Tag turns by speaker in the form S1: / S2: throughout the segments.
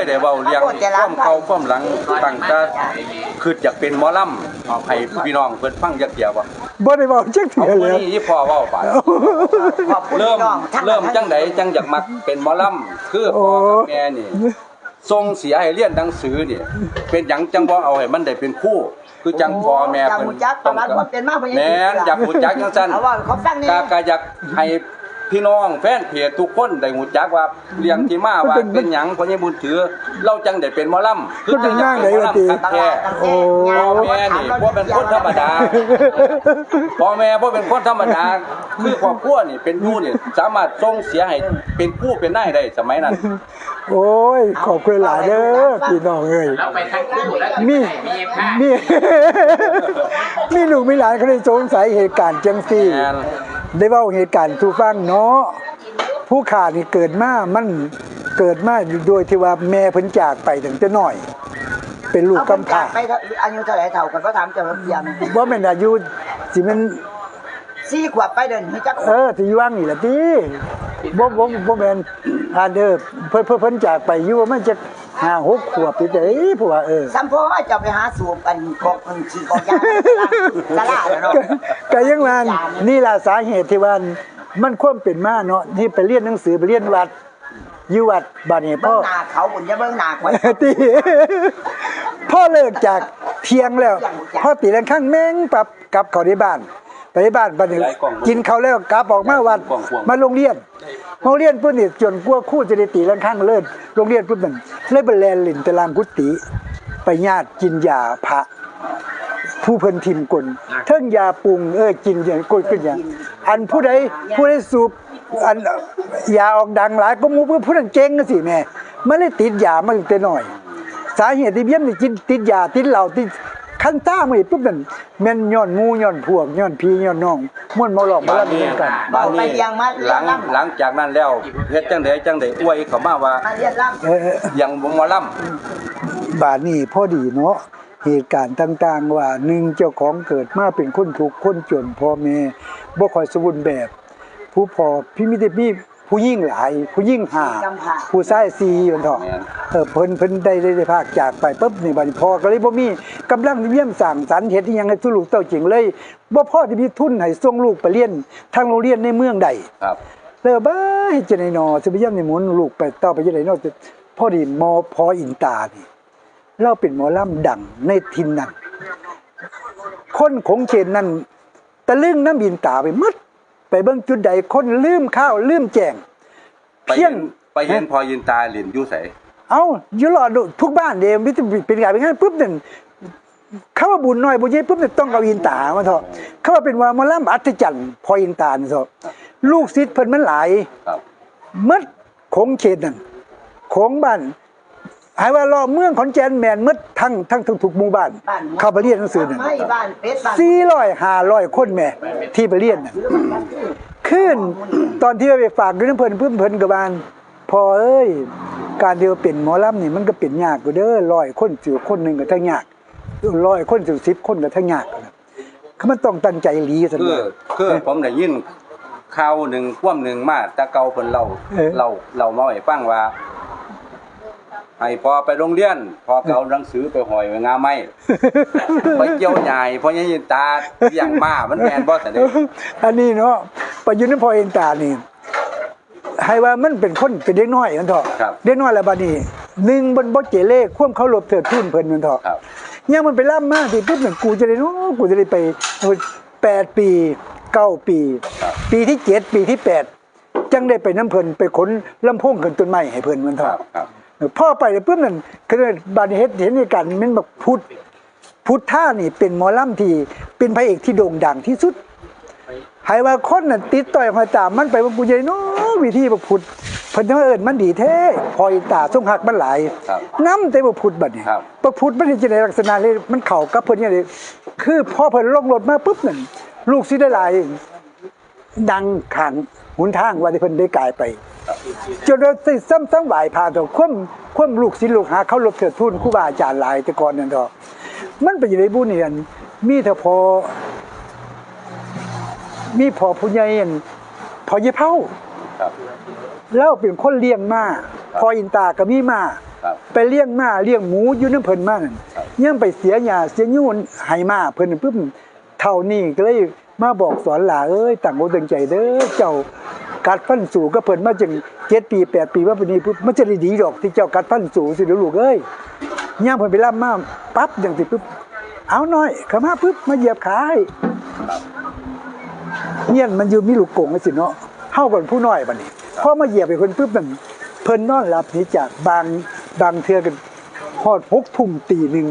S1: ยได้เว้าเรียงความเก่าความหลังตั้งแต่คืออยากเป็นหมอลำให้พี่น้องเพิ่นฟังจักเที่ยบ่
S2: บ่ได้บอกจัก
S1: เอา
S2: เทื่อ
S1: มื้
S2: แล้
S1: อ
S2: ว
S1: นี้ที่พ่อเว้าไป
S3: ขอบคุณ
S1: เริ่ม
S3: พี่น้องทั้ง
S1: เริ่มจังไดจังอยากมักเป็นหมอลำคือพ่อกับแม่นี่ส่งเสียให้เรียนหนังสือนี่เป็นหยังจังบ่เอาให้มันได้เป็นครู่คือจังพ่อแม่
S3: อยาก
S1: เพิ่น
S3: รู้จักประวัติความเป็นมาเพิ่น
S1: แม่นอยากรู้จักจังซั่น
S3: เอาว่าเขาฟังนี่
S1: กก็อยากให้ พี่น้องแฟนเพจทุกคนได้รู้จักว่าเลี้ยงที่มาว่าเป็นหยังพ่อใหญ่บุญถือ เราจังได้เป็นหมอลำคือจังอยากเป็นหมอลำคักแท้
S3: โอ้
S1: พ่อแม่นี่บ่เป็นคนธรรมดาพ่อแม่บ่เป็นคนธรรมดาคือครอบครัวนี่เป็นผู้นี่สามารถส่งเสียให้เป็นผู้เป็นนายได้สมัยนั้น
S2: โอ้ยขอบคุณหลายเด้อพี่น้องเอ้ย
S4: เราไปทั้งคู่แล้ว
S2: มี
S4: มีผ้า
S2: มีมีลูกมีหลานเขาได้สงสัยเหตุการณ์จังซี่
S1: แม่น
S2: ได้เว้าเหตุการณ์สู่ฟังเนาะผู้ขานี่เกิดมามันเกิดมาโดยที่ว่าแม่เพิ่นจากไปตั้งแต่น้อย เป็นลูก
S3: เอา
S2: กำ
S3: กำ
S2: พร้า
S3: ไปอายุเท่าไหร่เท่ากันก็ถามเจ้าระเบียง
S2: บ่แม่นอายุสิมัน
S3: สี่ขวบไปเดินให้จัก
S2: เออที่ว่างนี่ล่ะติบ่บ่บ่แม่นอ่าเด้อเพิ่นเพิ่นเพิ่นจากไปอยู่ว่ามันจะห้าหกขวบไปเด้ผู้ว่าเออ
S3: สัมพ่อจะไปหาสูบกันกอกมันขี่กอกยางสลาแล้วเนาะ
S2: ก็ก็ยังว่านี่ล่ะสาเหตุที่ว่ามันความเป็นมาเนาะที่ไปเรียนหนังสือไปเรียนวัดอยู่วัดบัดนี้
S3: เบิ่
S2: พ่
S3: ง
S2: อ
S3: หน้าเขาบุญจะเบิ่งหน้าข่อย
S2: ตีพ่อเลิกจากเที่ยงแล้ว พ่อตีแรงข้างแม่งปรับกลับเขาที่บ้าน ไปที่บ้านบัดนี้
S1: หลายกล่อง
S2: กินเขาวแล้วกลับออกมาวัด
S1: กล่องพวง
S2: มาโรงเรียนโรงเรียนปุ๊บนี่จนกลัวครู่จะได้ตีแรงข้างเลิศโรงเรียนปุ๊บนั่นเลยไปแลนหลินตารางกุฏิไปญาติกินยาพระ ผู้เพิ่นทิมกลเทิงยาปรุงเออกินอย่างกลกินอย่างอันผู้ใดผู้ใดสูบอันยาออกดังหลายก็หมูผู้นั้นเจ๊งก็สิแม่มันเลยติดยามาตั้งแต่น้อย สาเหตุที่เบี้ยมนี่กินติดยาติดเหล้าติด ขั้นต้ามาอีกปุ๊บนั่นแม่นย้อนหมูย้อนพวกย้อนพี่ย้อนน้องม่วนมาหลอกมา
S1: บ้าน
S2: ลำ
S1: นี้
S2: เลียงกัน
S1: บ้านนี้
S3: ไปเลี้ยงมา
S1: หลัง
S3: เลี้ยงลำ
S1: หลังจากนั้นแล้วเฮ็ดจังไดจังไดอวยเขามาว่า
S3: มาเรียนล่
S2: เออ
S1: อย่างหมอลำ
S2: บาดนี้พอดีเนาะเหตุการณ์ต่างๆว่าหนึ่งเจ้าของเกิดมาเป็นคนทุกข์คนจนพ่อแม่บ่ค่อยสมบูรณ์แบบ ผู้พอพี่มิได้มี ผู้ยิ่งหลาย ผู้ยิ่งหาผู้ชายสี่อยู่เถาะเออเพิ่นเพิ่นได้ได้ได้ภาคจากไปปุ๊บนี่บัดนี้พ่อก็เลยบ่มีกำลังเยี่ยมสั่งสรรค์เฮ็ดอิหยังให้ทุลูกเต้าจริงเลยบ่พอที่มีทุนให้ส่งลูกไปเรียนทางโรงเรียนในเมืองใด
S1: ครับ
S2: แล้วบ้าให้จะไหนนอสิไปเยี่ยมในหมุนลูกไปต่อไปจะไหนนอพอดีหมอพออินตานี่เราเป็นหมอลำดังในทินนั้นคนของเขตนั้นตะลึงน้ำอินตาไปหมด ไปเบิ่งจุดใดคนลืมข้าวลืมแจง
S1: ไป
S2: เพี
S1: เห็
S2: ยง
S1: นไปเห็นพอยินตาเหรียญอยู่ไส
S2: เอาอยู่รอดูทุกบ้านเดียวมิตรเป็นการเป็นงานปุ๊บนั่นเขาว่าบุญน้อยบุญใหญ่ปุ๊บเนี่ยต้องเอาอินตามาเถอะเขาว่าเป็นว่าหมอลำอัศจรรย์พออินตานี่เถอะลูกศิษย์เพิ่นมันหลาย
S1: ครับ
S2: มดของเขตนั่นของบ้าน หายว่ารอบเมืองขอนแก่นแม่นหมดทั้งทั้งทุกๆหมู่บ้านำ
S3: บ้าน
S2: เข้าไปเรียนหนังสือนั่น
S3: ไม่บ้านเป็ดบ้าน
S2: สี่ร้อยห้าร้อยคนแม่ที่ไปเรียนน่ะขึ้นตอนที่ไปฝากด้วยน้ำเพิ่นเพิ่นเพิ่นกับบ้านพอเอ้ย การที่ว่าเป็นหมอลำนี่มันก็เป็นยากอยู่เด้อร้อยคนสิบคนหนึ่งก็ทั้งยากร้อยคนสิบสิบคนก็ทั้งยากนะคือมันต้องตั้งใจหลีสัน
S1: คือคือผมได้ยินข่าวหนึ่งความหนึ่งมาแต่เก่าเพิ่นเล่าเล่าเล่ามาให้ฟังว่า ให้พอไปโรงเรียน พอก็เอาหนังสือไปห้อยไว้งาไม้ไปเกี่ยวใหญ่เพราะยังยินตาเลี้ยงมามันแม่นบ่แต่เด้อ
S2: อันนี้เนาะประยุทธ์นพอเอ็นตานี่ให้ว่ามันเป็นคนเป็นเด็กน้อยนั่นเถอะ
S1: ครับ
S2: เด็กน้อยแล้วบัดนี้หนึ่งบนบ่เจเล่ความเคารพเถิดทูนเพิ่นนั่นเถอะ
S1: ครับ
S2: ยังมันไปล่ำมากที่ปุ๊บเนี่ยกูจะได้เนาะกูจะได้ไปแปดปีเก้าปี
S1: ครับ
S2: ปีที่เจ็ดปีที่แปดจังได้ไปน้ำเพิ่นไปขนลำโพงขึ้นต้นไม้ให้เพิ่นมัน
S1: ครั
S2: เถอะ
S1: บครับ
S2: พ่อไปเลยปุ๊บนั่นคือบัดนี้เฮ็ดเห็นในกันมันแบบพุทธพุทธท่านี่เป็นหมอลำที่เป็นพระเอกที่โด่งดังที่สุดให้ว่าคนน่ะติดต่อยมาตามมันไปว่ากูใหญ่เนาะวิธีบ่พุทธเพิ่นว่าเอิ้นมันดีแท้พออีตาทรงหักมันหลาย
S1: ครับ
S2: น้ำแต่บ่พุทธบัดนี้
S1: ครับ
S2: บ่พุทธมันจะได้ลักษณะเลยมันเข้ากับเพิ่นอย่างนี้คือพอเพิ่นลงรถมาปุ๊บนั่นลูกสิได้หลายดังขังหุนทางว่าที่เพิ่นได้กลายไป จนเราสิซ้ำซ้ำไหวพาตัวคว่ำคว่ำลูกศิษย์ลูกหาเขาหลบเถิดทุนครูบาอาจารย์หลายแต่ก่อนนั่นดอกมันเป็นอยู่ในบุญเนี่ยมีแต่พอ มีพอผู้ใหญ่อั่นพอเยเผา
S1: ครับ
S2: แล้วเป็นคนเลี้ยงมาพออินตาก็มีมา
S1: ครับ
S2: ไปเลี้ยงม้าเลี้ยงหมูอยู่น้ำเพิ่นมานั่น
S1: ครับ
S2: ยังไปเสียหญ้าเสียยูนให้ม้าเพิ่นปุ๊บเท่านี้ก็เลยมาบอกสอนหลาเอ้ยตั้งอกตั้งใจเด้อเจ้า กัดฟันสู่ก็เพิ่นมาจัง7ปี8ปีว่าปานนี้ปุ๊บมันจะได้ดีดอกที่เจ้ากัดฟันสู่สิเด้อลูกเอ้ยย่างเพิ่นไปรับมาปั๊บจังสิปุ๊บเอาหน่อยข้ามาปุ๊บมาเหยียบขาให้เงี้ยมันอยู่มีลูกกงไว้สิเนาะเฮากันผู้น้อยบัดนี้พอมาเหยียบไปเพิ่นปุ๊บนั่นเพิ่นนอนหลับนี่จากบางบางเทือกัน ฮอดหกทุ่มตีหนึ่ง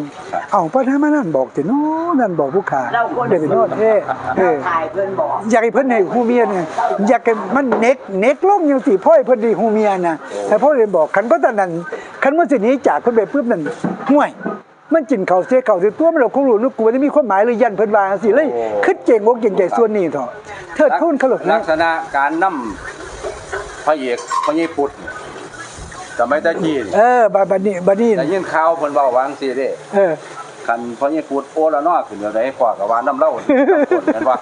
S2: เอาป้าท่ามานั่นบอกสิเนาะนั่นบอกผู้ขา
S3: เราคน
S2: ได้ไปนอนแท้เออ
S3: ถ่ายเพื่อนบอก
S2: อยากให้เพิ่นให้ฮู้เมียเนี่ยอยากให้มันเน็กเน็กลงจังซี่พ่อให้เพิ่นได้ฮู้เมียน่ะแต่พ่อเลยบอกคันก็ตอนนั้นคันมันสิหนีจากเพิ่นไปปุ๊บนั่นห่วยมันกินข้าวเสียข้าวเสียตัวมันเราคงรู้นึกกูว่ามีความหมายเลยยันเพิ่นว่าจังซี่เลยคิดเก่งอกเก่งใจส่วนนี้เถอะเทิดทูนเขาหลบ
S1: ลั
S2: นะ
S1: กษณะการนำพระเอกพระญี่ปุ่น สมัยตะกี้นี่
S2: เออบาบานี่บานี่
S1: แต่ยินข่าวเพิ่นเว้าว่าจังซี่เด้
S2: เออ
S1: คันพระญี่ปุ่นโอละนอขึ้นเดี๋ยวใดพ่อก็ว่าน้ำเล่าคนแม่นว่า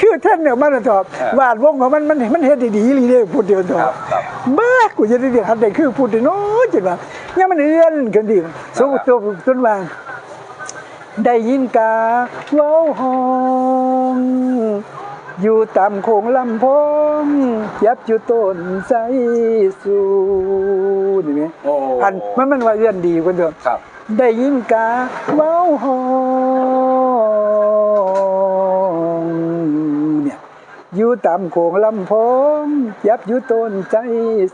S2: คือท่านเนี่ยมันตอบ
S1: เออ
S2: วาดวงของมันมันมันเฮ็ดได้ดีอีหลีเด้พูดเดียวตอ
S1: ครับบครับ
S2: บ้ากูจะได้เรียกหัดได้คือพูดได้น้อยจังว่ายังมันเอื้อนกันดีสู้ตัวจนว่า ได้ยินกาเว้าห้อง อยู่ตามโคงลำพงยับอยู่ต้นไทรสูนี่ไหม
S1: โอ้
S2: อันมันมันว่าเอื้อนดีกว่าเดิม
S1: ครับ
S2: ได้ยินกาเว้าหองเนี่ยอยู่ตามโขงลำโพงยับอยู่ต้นใจ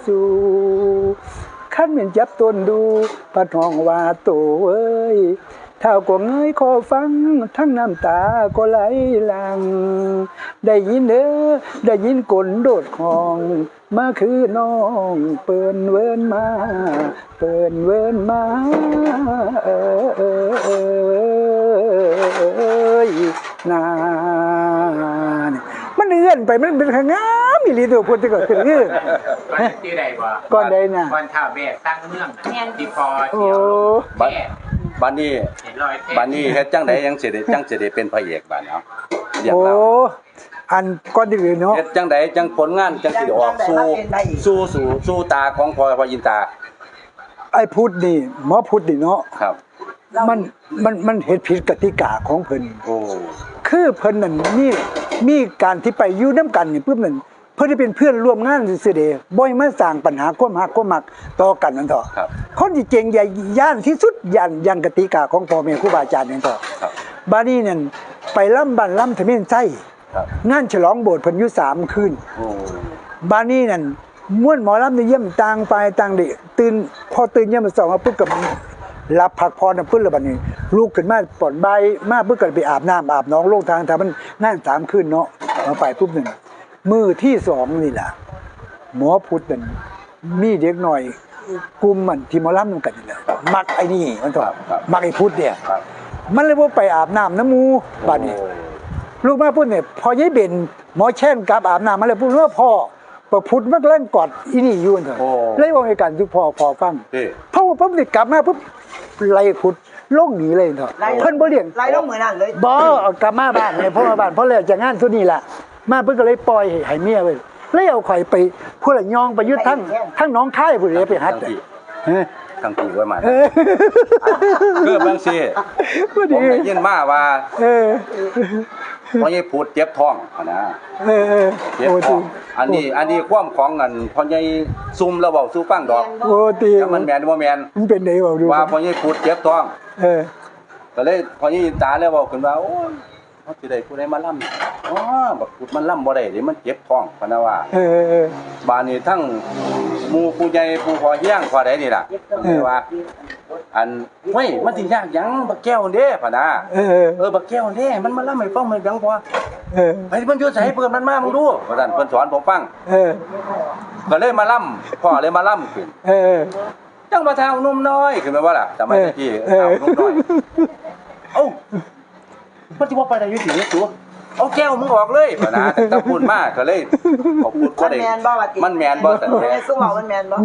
S2: สู่ขั้นเหม็นจับต้นดูปัดห้องว่าโตเอ้ย เท่าก็เงยคอฟัง ทั้งน้ำตาก็ไหลหลัง ได้ยินเด้อได้ยินกลโดดของมาคือน้องเปินเวินมา เปินเวินมาเออเออเออนาเนี่ยมันเอื้อนไปมันเป็นขางามอีหลีตัวพูดที่ก็คือ
S4: ก่อนที่ใดบ่
S2: ก่อนใดน่ะ
S4: ก่อนท่าแบกตั้งเนื่องที่พอ
S2: โอ้
S4: เที่ยวลง
S1: บัด
S4: แม่
S1: บัดนี้
S4: เห็นรอยแผล
S1: บัดนี้เฮ็ดจังไดยังสิได้จังสิได้เป็นพระเอกบัดเนาะเรียก
S2: โอ้
S1: เรา
S2: อันก่อนที่อื่นเนาะ
S1: เฮ็ดจังไดจังผลงานจังสิได้ออกสู่สู่สู่สู่ตาของพ่อพระยินตา
S2: ไอ้พุทธนี่หมอพุทธนี่เนาะ
S1: ครับ
S2: มันมันมันเฮ็ดผิดกติกาของเพิ่น
S1: โอ้
S2: คือเพิ่นนั่นมีมีการที่ไปอยู่น้ำกันนี่ปุ๊บนั่นเพิ่นได้เป็นเพื่อนร่วมงานซื่อๆเด้บ่ให้มาสร้างปัญหาความหักความมักต่อกันนั่นเถอะ
S1: ครับ
S2: คนที่เก่งใหญ่ย่านที่สุดย่านย่านกติกาของพ่อแม่ครูบาอาจารย์นั่นเถอะ
S1: ครับ
S2: บาดนี้นั่นไปล่ำบ้านล่ำทะเมียนไส้
S1: ครับ
S2: งานฉลองโบสถ์เพิ่นอยู่สามคืน
S1: โอ้
S2: บาดนี้นั่นม่วนหมอลำในเยี่ยมต่างไปต่างเดตื่นพอตื่นเยี่ยมมาสองมาปุ๊บกับหลับพักพรน่ะปึ๊บแล้วบัดนี้ลูกขึ้นมาปลอดใบายมาปึ๊บก็ไปอาบน้ำอาบน้องลงทางทางมันนั่งสามคืนเนาะเอาไปปุ๊บหนึ่ง มือที่สองนี่ล่ะหมอพุทธนั่นมีเด็กหน่อยกลุ่มมันที่หมอลำนำกันนี่แหละมักไอ้นี่มันก็มักไอ้พุทธเนี่ย
S1: ครับ
S2: มันเลยว่าไปอาบน้ำน้ำมูบัดนี้
S1: โอ้
S2: ลูกมาพูดเนี่ยพอยายเบนหมอแช่นกลับอาบน้ำมาเลยพูดว่าพ่อประพุทธมันเล่นกอดอีนี่อยุ่นเถอะ
S1: โอ้
S2: เลยบอกให้การทุกพ่อพอฟัง
S1: เด้
S2: พ่อปุ๊บนี่กลับมาปุ๊บไล่พุทธลงหนีเลยเถอะเพิ่นบ่เลี้ยง
S3: ไล่ลงเหมือนนั่นเลย
S2: บ่เอากลับมาบ้านเลยพ่อมาบ้านเพราะเลยจากงานตัวนี้ล่ะ มาเพิ่นก็เลยปล่อยให้เมียไปเลยเอาข่อยไปผู้ละยองไปยึดทั้งทั้งน้องค่ายผู้เลยไปหัด
S1: ทั้งที่
S2: เออ
S1: ทั้งที่ไว้มา
S2: เออ
S1: คือบางซี่
S2: พอ
S1: ผ
S2: ดี
S1: มได้ยินมาว่า
S2: เออ
S1: พ่อใหญ่พูดเจ็บท้องนะ
S2: เออเออ
S1: เจ็บ
S2: โอ้
S1: ท้
S2: ตี
S1: องอันนี้อันนี้ความของอันพ่อใหญ่ซุ่มแล้วเว้าสู่ฟังดอก
S2: โอ้ตี
S1: แต่มันแม่นบ่แม่น
S2: มันเป็นไดบ่ดู
S1: ว่าพ่อใหญ่พูดเจ็บท้อง
S2: เออ
S1: ก็เลยพ่อใหญ่ตาเลยเว้าขึ้นว่าโอ้ย เขาสิได้ผู้ใดมาล่ำอ๋อบักพูดมันล่ำบ่ได้เดี๋ยวมันเจ็บท้องพะนะว่า
S2: เออเออ
S1: บ้านนี้ทั้งหมู่ผู้ใหญ่ผู้พอเฮียงพอใดนี่ล่ะ
S2: เออ
S1: ว่า อันเฮ้ยมันสิยากหยังบักแก้วเด้พะนะ
S2: เออ
S1: เออบักแก้วเด้มันมาล่ำให้ฟังมันหยังพอ
S2: เออ
S1: ไอ้มันอยู่ไสเพิ่นมันมามึงดูว่าซั่นเพิ่นสอนผมฟัง
S2: เออ
S1: ก็เลยมาล่ำพ่อเลยมาล่ำขึ้น
S2: เออ
S1: จังมาทางหนุ่มน้อยขึ้นมาว่าล่ะสมัยตะกี้
S2: เออ
S1: ทางหนุ่มน้อยเอ้า มันสิบ่ไปได้อยู่สิเนี่ยตัวเอาแก้วมึงออกเลยพะนะถ้าพูดมากก็เลยเอาพูดบ่
S3: มัน
S1: ได้
S3: แมนบ่วะติ
S1: มันแม่นบ่แต่
S3: ไอ้ซุ้มเอามันแมนบ่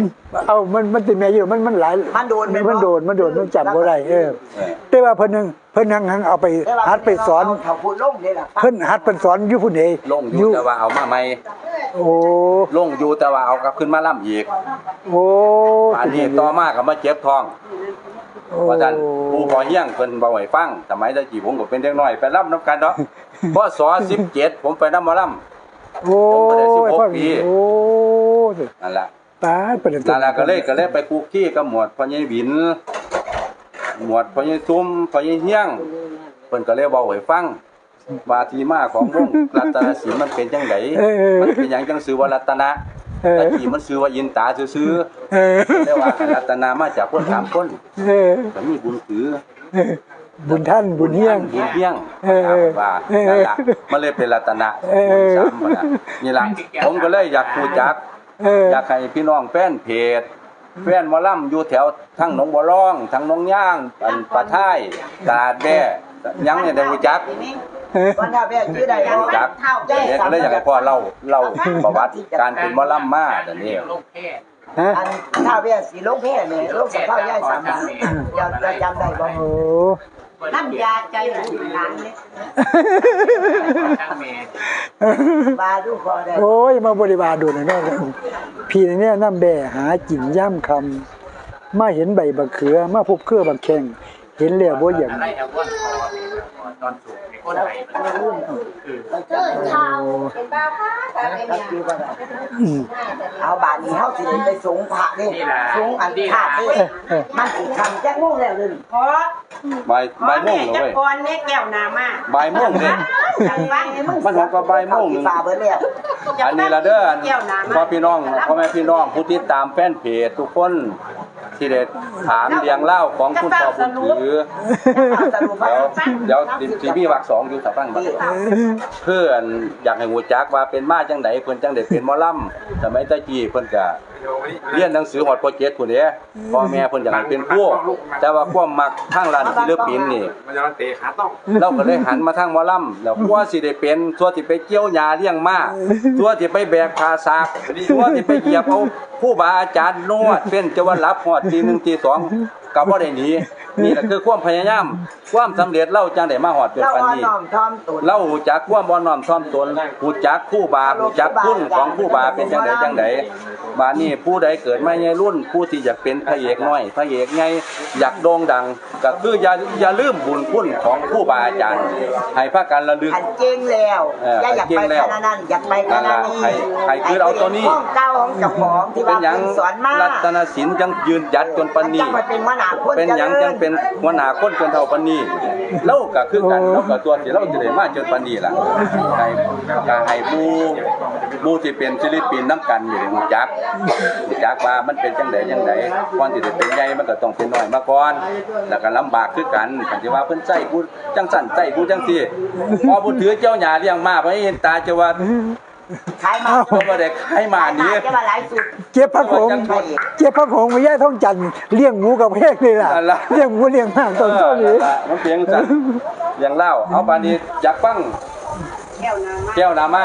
S2: เอามันมันติแม่อยู่มันมันหลาย
S3: มันโดนไหม
S2: มันโดนมันโดนมันจับบ่ได้เออ
S1: เออ
S2: แต่ว่าเพิ่นนึง พิ่นหังๆเอาไปหัดไปสอน
S3: เขาพูดล่มนี่ล่ะ
S2: เพิ่นหัดเป็นสอนอยู่ผู้ใด
S1: ลงอยู่แต่ว่าเอามาใหม่
S2: โอ้
S1: ลงอยู่แต่ว่าเอากลับขึ้นมาล่ำอีก
S2: โอ้
S1: อันนี้ต่อมาก็มาเจ็บท้อง
S2: โอ้
S1: เพราะฉะนั้นผู้พอเฮี้ยงเพิ่นบ่ให้ฟังสมัยตะกี้ผมก็เป็นเด็กน้อยไปล่ำนํกันเนาะพศ17ผมไปนำหมาล่ำ
S2: โอ้
S1: ผมก็ได้16
S2: พ่อ
S1: ปี
S2: โอ้
S1: นั่นล่ะ
S2: ตายประเด็น
S1: นั่นล่ะก็เลยก็เลยไปคุกคีกับหมวดพ่อใหญ่บิน หมวดพ่อใหญ่ซุ้มพ่อใหญ่เฮี้ยงเพิ่นก็เลยเว้าให้ฟังว่าที่มาของวงรัตนศิลป์มันเป็นจังไดมันเป็นหยังจังชื่อว่ารัตนะ
S2: เออ
S1: ตะกี้มันชื่อว่าอินตาซื่อ
S2: เออ
S1: ๆแต่ว่ารัตนามาจากคนสามคน
S2: เออ
S1: ก็มีบุญถือ
S2: บุญท่านบุญเฮียง
S1: บุญเฮี้ยง
S2: เออเออ
S1: ว่า
S2: เออ
S1: นั่นล่ะมันเลยเป็นรัตนะ
S2: เออ
S1: บุญสามคนน่ะนี่ล่ะผมก็เลยอยากพูดจัก
S2: เออ
S1: อยากให้พี่น้องแฟนเพจ แฟนหมอลำอยู่แถวทั้งหนองบัวร่องทั้งหนองย่างอันปะท้ายตาดแบ่ยังเนี่ยได้รู้จัก
S3: วันท่าแม่ชื่อใด
S1: รู้จักเนี่ยก็เลยอยากให้พ่อเล่าเล่าประวัติการเป็นหมอลำมาแต่นี่
S4: ลงแค่
S2: ฮะ
S3: อันท่าแม่สีลงแพ้แม่ลงสภาพย่ายสามบาทอย่าอย่าจำได้บ่
S2: โอ้
S3: น้ำยาใจหลานเลย
S4: ช่างเมย์
S3: บาดูพอได้
S2: โอ้ยมาบริวารดูหน่อยเนาะพี่เนี่ยน้ำแบ่หากินย่ำคำมาเห็นใบบักเขือมาพบเครือบักแข้ง เห็นแล้วบ่อย่าง
S4: อะไรเอาวนคอตอนสูงในก้นไหลมันคือ
S3: เจ้าชาวเป็นบ้าค่ะเอาบาทนี้เฮาสิไปสงพระนี่สงอันขาดนี่มันสิคำแจ้งโมงแล้วเลย
S5: ขอ
S1: บ่าย
S5: ขอ
S1: บ่ายโม
S5: แม่
S1: งเล
S5: จั
S1: ย
S5: กรเนี่ยแก้วนามา
S1: บ่ายโมงเลย
S5: จังฟัง
S1: มันหกกับบ่ายโมงหนึ่ง
S3: ฟ้าเบิดแล้ว
S1: อันนี้ละเด้ออัน
S5: แก้วนามา
S1: พ่อพี่น้องพ่อแม่พี่น้องผู้ที่ตามแฟนเพจทุกคน ที่ได้ถามเรียงเล่าของคุณพ่อบุญถือ
S3: สรุปว่า
S1: เดี๋ยวเดี๋ยวสีมีวักสองอยู่ถ้าฟังบัดเพื่อนอยากให้หัวจักว่าเป็นมาจังไหนเพิ่นจังได้เป็นหมอลำสมัยตะกี้เพิ่นก็เรียนหนังสือฮอดป .7 พุ่นเด้พ่อแม่เพิ่นอยากให้เป็นครูแต่ว่าความมักทางด้านศิลปินนี่
S4: มันจะเตะขาต้อง
S1: เราก็เลยหันมาทางหมอลำแล้วกลัวสิได้เป็นตัวที่ไปเกี่ยวหญ้าเลี้ยงม้าตัวที่ไปแบกพาซากตัวที่ไปเหยียบเอาผู้บาอาจารย์นวดเป็นจะว่ารับฮอดทีหนึงทีสองก็บ่ได้หนีนี่แหละคือความพยายามความสำเร็จเราจังได้มาฮอดจน
S3: เรา
S1: ปาน
S3: อ่อน
S1: นี้
S3: น้อมถ่อมตน
S1: เราหูจักความบ่น้อมถ่อมตนหูจักผู้บาหูจักคุณของผู้บาเป็นจังไดจังได บาดนี้ผู้ใดเกิดมาในรุ่น ผู้ที่อยากเป็นพระเอกน้อย พระเอกใหญ่อยากโด่งดัง ก็คืออย่าอย่าลืมบุญคุณของผู้บาอาจารย์ ให้พากันระลึก
S3: ขันเก่งแล้ว
S1: เออ
S3: อย่าอยาก
S1: เก่ง
S3: ไป
S1: แล้ว
S3: ขนาดนั้นอยากไปขนาดนี้
S1: ใครใครคือเอาตัวนี้
S3: ห้องเก่าของเจ้าของที่
S1: เป็
S3: ว่าน
S1: หยัง
S3: เพิ่นสอนมา
S1: รัตนศิลป์จังยืนหยัดจนปานนี้
S3: จังไปเป็นหัวหน้าคน
S1: เป็นหยังจังเป็นหัวหน้าคนจนเท่าปานนี้เราก็คือกันเราก็ตัวที่เราจะได้มาจนปานนี้ล่ะให้ก็ให้ผู้ ผู้ที่เป็นศิลปินนํกันอยู่ในหูจักหูจักว่ามันเป็นจังไดจังไดก่อนที่จะเป็นใหญ่มันก็ต้องเป็นน้อยมาก่อนแล้วก็ลำบากคือกันคันที่ว่าเพิ่นใช้ผู้จังสั่นใช้ผู้จังซี่พอผู้ถือเจ้าหญ้าเลี้ยงมาบ่เห็นตาจะว่า
S3: ขายมา
S1: ก็บ่ได้ให้มานี้
S3: จะมาหลายสุด
S2: เจ็บพระโขงเจ็บพระโขงมาแย่ท้องจันทร์เลี้ยงหมูกับเพกเลยล่ะ
S1: นั่นล่ะ
S2: เลี้ยงหมูเลี้ยงห่างตอนเช้านี้
S1: เออมันเพียงสั่นอย่างเล่าเอาปานนี้อยากฟัง
S5: แก้วนามา
S1: แก้วนามา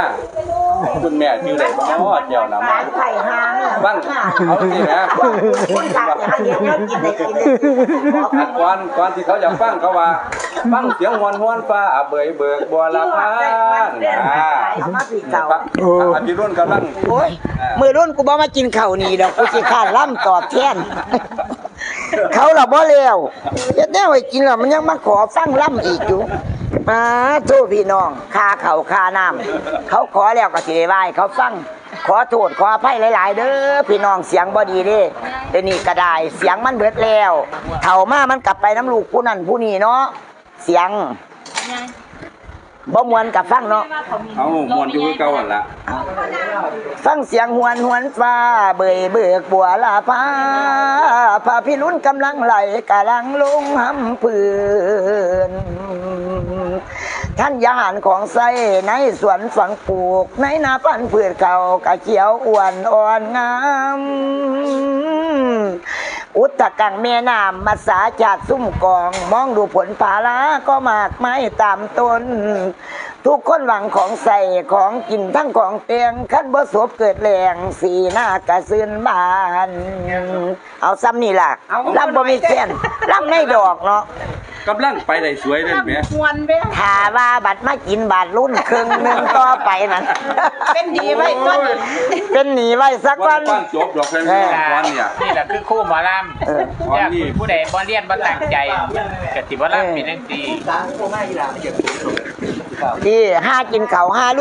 S1: คุณแม่ชื่ออะไรบ่เนาะแก้วนามา
S3: ขายไข่หาเนี่ย
S1: ฟังเอาสินะ
S3: คนขายหาเดียวเดียวกินได้กินได้
S1: อันก่อนก่อนที่เขาอยากฟังเขาว่าฟังเสียงหวนหวนฟ้าเบยเบิกบัวละพานอ่า
S3: เอามาพี่เก่า
S1: ฟังอันที่รุ่นกำลัง
S3: โอ้ยมือรุ่นกูบ่มากินข้าวนี่ดอกกูสิขาดล่ำตอบแทนเขาเราบ่เลวเฮ็ดแนวให้กินแล้วมันยังมาขอฟังล่ำอีกอยู่ มาโทษพี่น้องคาเขาคาน้ำเขาขอแล้วก็สิได้ไหว้เขาฟัง ขอโทษขออภัยหลาย ๆ เด้อพี่น้องเสียงบ่ดีเด้เดี๋ยวนี้ก็ได้เสียงมันเบิดแล้วเถ่ามามันกลับไปน้ำลูกผู้นั่นผู้นี้เนาะเสียง บ่มวนกับฟังเนาะ
S1: เอามวนอยู่คือเก่าหั่นล่ะ
S3: ฟังเสียงหวนหวนฟ้า เบยเบิกบัวลาฟ้าพาพิรุณกำลังไหลกำลังลงหำปืนท่านยาหารของไส้ในสวนฝังปลูก ในนาปันพืชเขากะเขียวอ้วนอ่อนงาม อุตตะกังแม่น้ำมาสาจาดซุ่มกอง มองดูผลผาลาก็มากไม้ตามต้น ทุกคนหวังของใส่ของกินทั้งของเตียงขั้นบ่สบเกิดแรงสีหน้ากระซืนบาน เอาซ้ำนี่ล่ะลำบ่มีเส้นลำไม่ดอกเนาะ
S1: กำลังไปได้สวยเลยแหม
S5: มวนเด้อ
S3: ถ้าว่าบัตรมากินบาทรุ่นครึ่งหนึงต่อไปนั่น
S5: เป็นดีไว้ต้น
S3: เป็นหนีไว้สัก
S1: วั
S3: วันน
S1: ฟังจบดอกแฟนวันเนี่ย
S4: นี่แหละคือคู่หมอล
S3: เออำ
S4: อยากคุยผู้ใดบ่เรียนบ่ตั้งใจกะสิบ่ลำเป็นจังซี่
S3: ที่ห้ากินเขาวห้า